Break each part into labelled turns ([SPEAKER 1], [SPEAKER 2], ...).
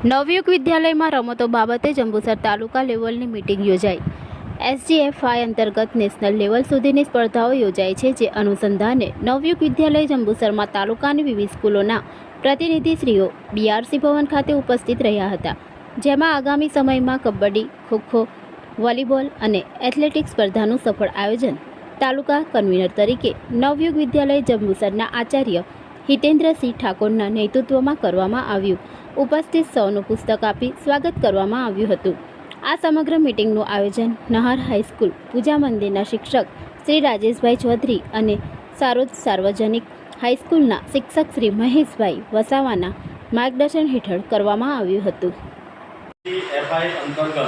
[SPEAKER 1] નવયુગ વિદ્યાલયમાં રમતો બાબતે જંબુસર તાલુકા લેવલની મિટિંગ યોજાઈ. એસજીએફઆઈ અંતર્ગત નેશનલ લેવલ સુધીની સ્પર્ધાઓ યોજાય છે, જે અનુસંધાને નવયુગ વિદ્યાલય જંબુસરમાં તાલુકાની વિવિધ સ્કૂલોના પ્રતિનિધિશ્રીઓ બીઆરસી ભવન ખાતે ઉપસ્થિત રહ્યા હતા. જેમાં આગામી સમયમાં કબડ્ડી, ખોખો, વોલીબોલ અને એથ્લેટિક્સ સ્પર્ધાનું સફળ આયોજન તાલુકા કન્વીનર તરીકે નવયુગ વિદ્યાલય જંબુસરના આચાર્ય હિતેન્દ્રસિંહ ઠાકોરના નેતૃત્વમાં કરવામાં આવ્યું. ઉપસ્થિત સૌનું પુસ્તક આપી સ્વાગત કરવામાં આવ્યું હતું. આ સમગ્ર મિટિંગનું આયોજન નહાર હાઈસ્કૂલ પૂજા મંદિરના શિક્ષક શ્રી રાજેશભાઈ ચૌધરી અને સારોદ સાર્વજનિક હાઈસ્કૂલના શિક્ષક શ્રી મહેશભાઈ વસાવાના માર્ગદર્શન હેઠળ કરવામાં આવ્યું હતું.
[SPEAKER 2] અંતર્ગત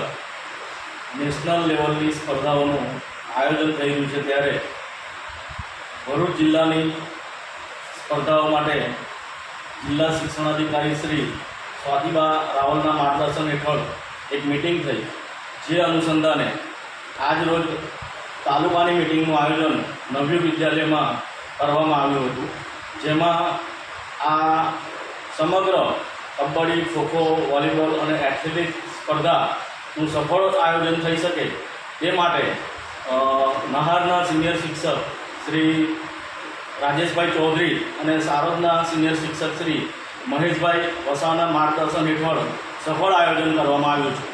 [SPEAKER 2] નેશનલ લેવલની સ્પર્ધાઓનું આયોજન થઈ રહ્યું છે ત્યારે ભરૂચ જિલ્લાની સ્પર્ધાઓ માટે જિલ્લા શિક્ષણાધિકારી શ્રી સ્વાતિબા રાવલના માર્ગદર્શન હેઠળ એક મિટિંગ થઈ. જે અનુસંધાને આજ રોજ તાલુકાની મિટિંગનું આયોજન નવ્ય વિદ્યાલયમાં કરવામાં આવ્યું હતું. જેમાં આ સમગ્ર કબડ્ડી, ખોખો, વોલીબોલ અને એથ્લેટિક સ્પર્ધાનું સફળ આયોજન થઈ શકે તે માટે નહારના સિનિયર શિક્ષક શ્રી રાજેશભાઈ ચૌધરી અને સારદના સિનિયર શિક્ષક શ્રી મહેશભાઈ વસાવાના માર્ગદર્શન હેઠળ સફળ આયોજન કરવામાં આવ્યું છે.